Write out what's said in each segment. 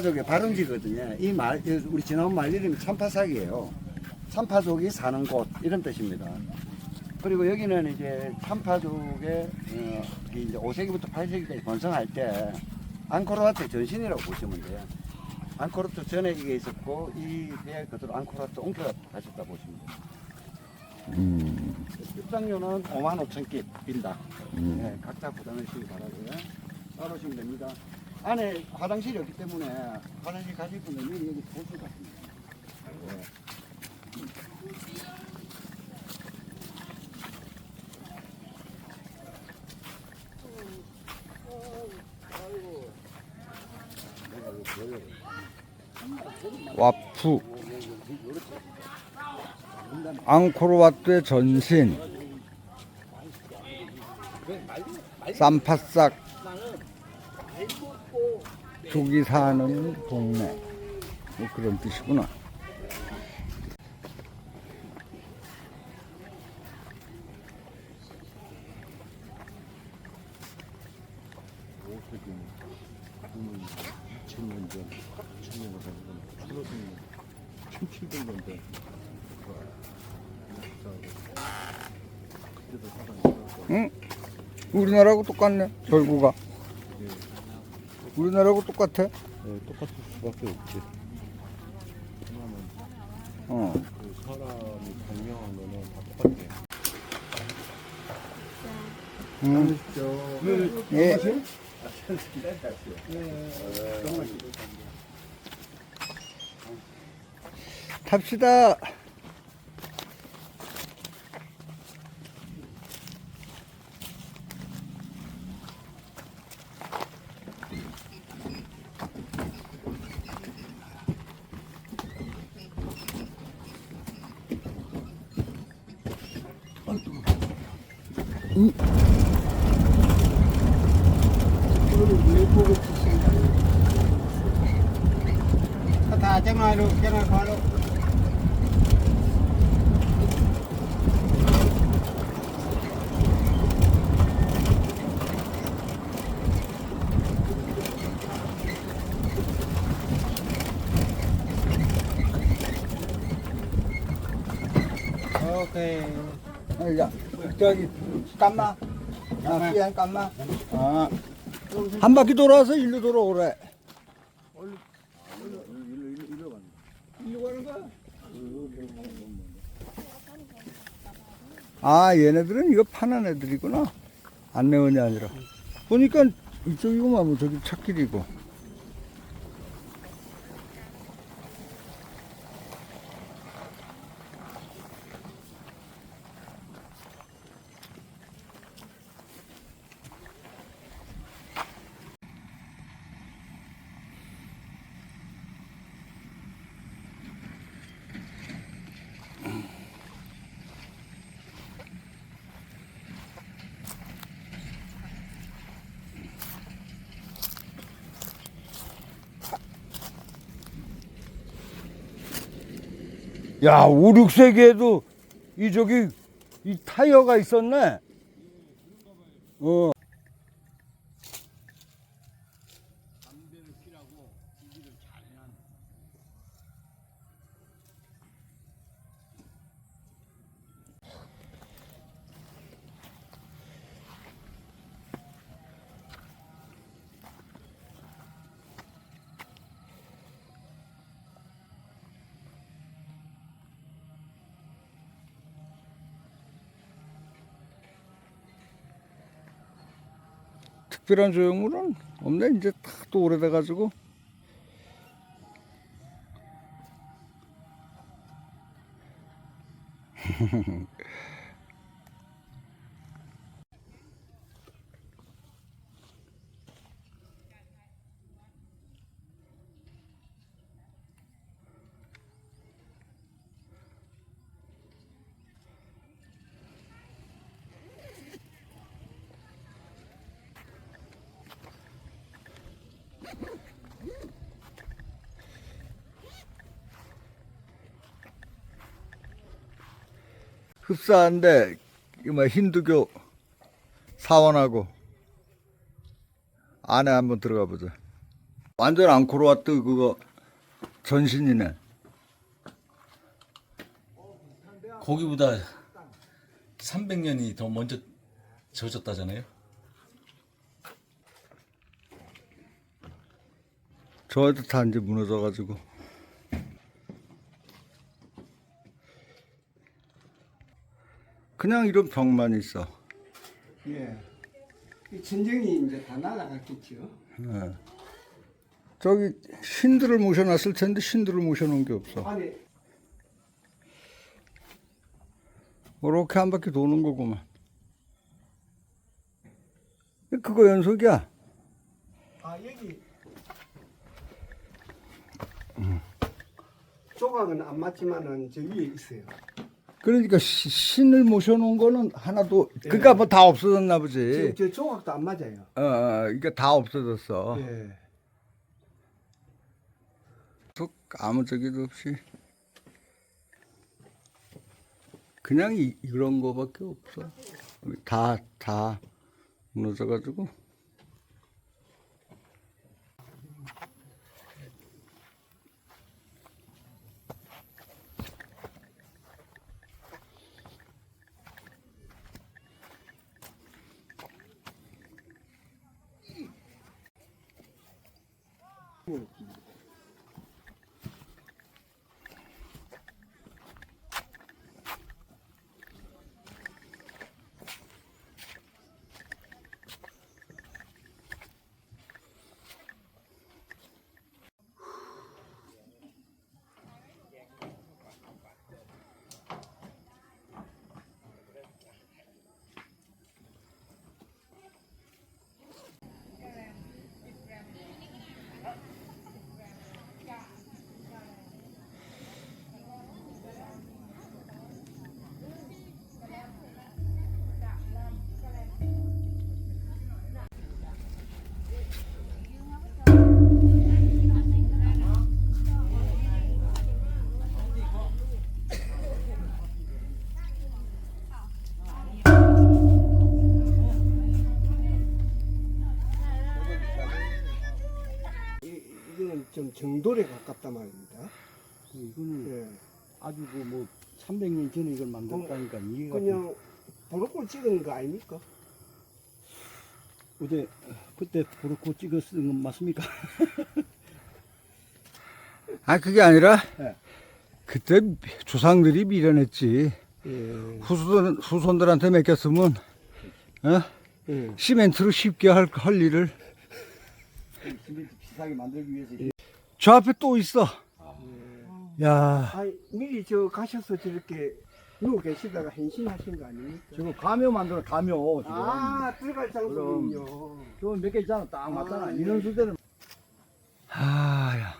참파족의 발음지거든요. 이 말, 우리 지나온 말 이름이 참파삭이에요. 참파족이 사는 곳 이런 뜻입니다. 그리고 여기는 이제 참파족의 어, 이 이제 5세기부터 8세기까지 번성할 때 앙코르와트 전신이라고 보시면 돼요. 앙코르와트 전에 이게 있었고 이 배에 그대로 앙코르와트 옮겨가셨다 보시면 돼요. 음, 입장료는 5만 5천 개 빈다. 음. 네, 각자 부담하시기 바라고요. 따르시면 됩니다. 안에 화장실이 없기 때문에 화장실 가실 분은 여기 보실 것 같습니다. 네. 와프 앙코르와트의 전신 쌈파싹 족이 사는 동네. 뭐 그런 뜻이구나. 응? 우리나라하고 똑같네 절구가 우리나라하고 똑같아 네, 똑같을 수밖에 없지. 어. 그 사람이 발명한 거는 다 똑같아. 응. 예. 탑시다. 다 정화로 정화 바로 오케이 아, 야, 저기 깜마. 아, 피한 깜마. 아. 한 바퀴 돌아서 일로 돌아오래. 아, 얘네들은 이거 파는 애들이구나. 안내원이 아니라. 보니까 이쪽이구만, 뭐 저기 찾길이고. 야, 5, 6세기에도 이 저기 이 타이어가 있었네. 어. 특별한 조형물은 없네. 이제 다 또 오래돼가지고. 흡사한데 뭐 힌두교 사원하고 안에 한번 들어가 보자. 완전 앙코르와트 그거 전신이네. 거기보다 300년이 더 먼저 지어졌다잖아요. 저도 다 이제 무너져가지고. 그냥 이런 벽만 있어. 예. 이 전쟁이 이제 다 날아갔겠죠. 예. 저기 신들을 모셔놨을 텐데 신들을 모셔놓은 게 없어. 안에 이렇게 한 바퀴 도는 거구만. 그거 연속이야. 아 여기 조각은 안 맞지만은 저 위에 있어요. 그러니까 시- 신을 모셔놓은 거는 하나도 그러니까 뭐 다 없어졌나 지금 보지. 저 조각도 안 맞아요. 어, 어 이게 다 없어졌어. 예. 또 아무 저기도 없이 그냥 이, 이런 거밖에 없어. 다 다 무너져가지고. 아주 그뭐 300년 전에 이걸 만들었다니까 이해가 그냥 브로콜 찍은 거 아닙니까? 어제 그때 브로코 찍어 쓴건 맞습니까? 아 그게 아니라 네. 그때 조상들이 미련했지. 예. 후손 후손들한테 맡겼으면 어? 예. 시멘트로 쉽게 할, 할 일을 비슷하게 만들기 위해서 저 앞에 또 있어. 야, 아니 미리 저 가셔서 저렇게 누워 계시다가 헌신하신 거 아닙니까? 지금 가묘 만들어 가묘 지금 아 들어갈 장소군요. 저건 몇개 있잖아 딱 맞잖아 이런 수대는 아야,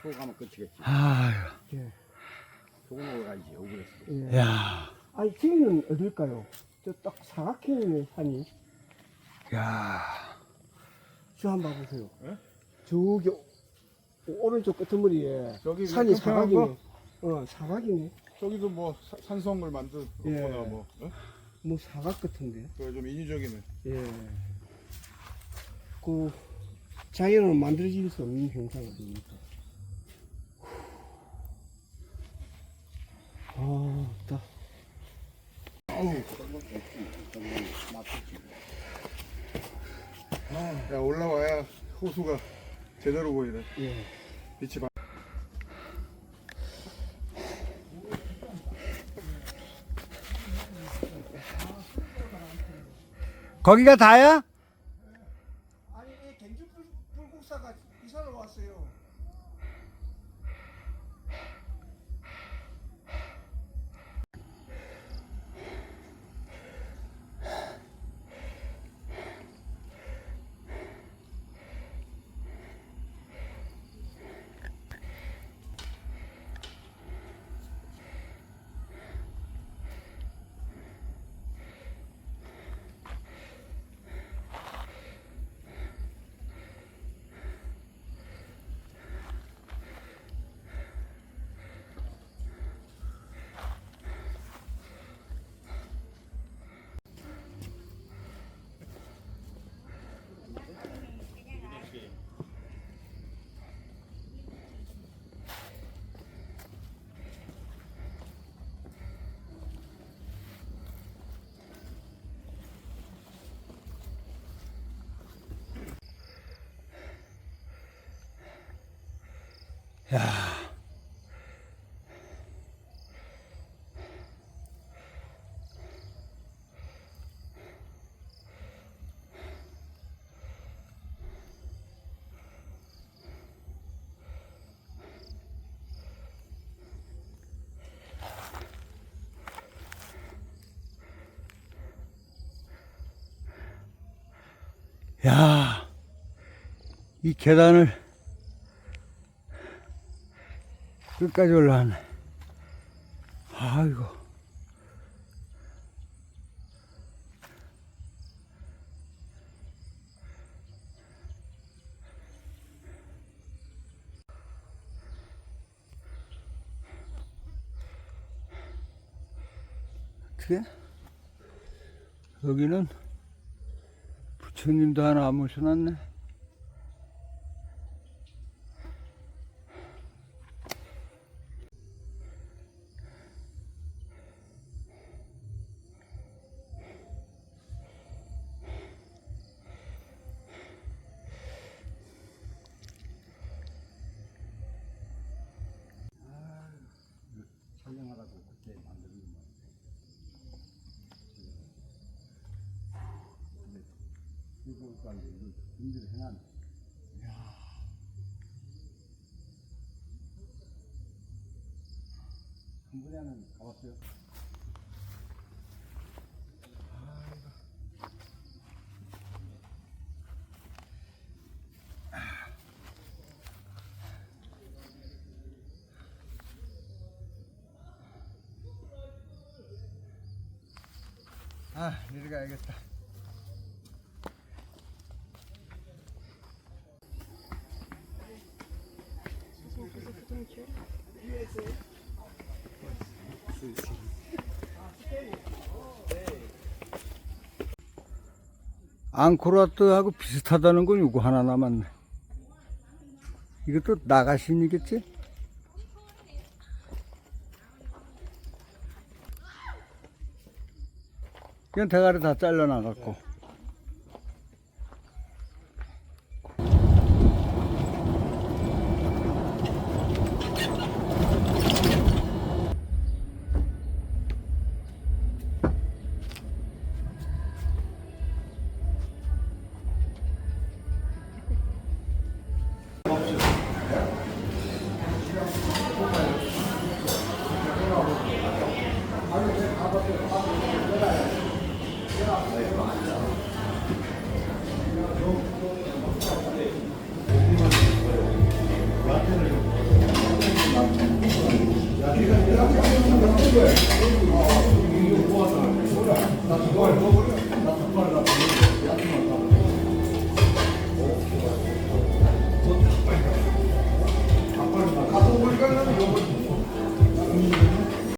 초 가면 끝이겠지 아야, 조금 올라가야지 억울했어 예. 야, 아니 저기는 어딜까요? 저 딱 사각형이네 산이. 야. 저 한번 봐보세요. 저기 오- 오른쪽 끄트머리에 산이 그 평평한 사각이네. 어 사각이네. 저기도 뭐 사- 산성을 만든 예. 거나 뭐 어? 뭐 사각 같은데. 그거 좀 인위적이네. 예. 그 자연으로 만들어질 수 없는 현상 아닙니까? 아, 딱. 야 올라와야 호수가 제대로 보이네. 예. 바... 거기가 다야? 야, 이 계단을 끝까지 올라왔네. 아이고. 어떻게? 여기는 부처님도 하나 안 모셔놨네. 가 이제 이거 준비를 해놨네. 이야. 하는 가봤어요? 아, 내려가야겠다. 앙코르와트하고 비슷하다는 건 이거 하나 남았네. 이것도 나가신이겠지? 그냥 대가리 다 잘라나갔고. Yeah.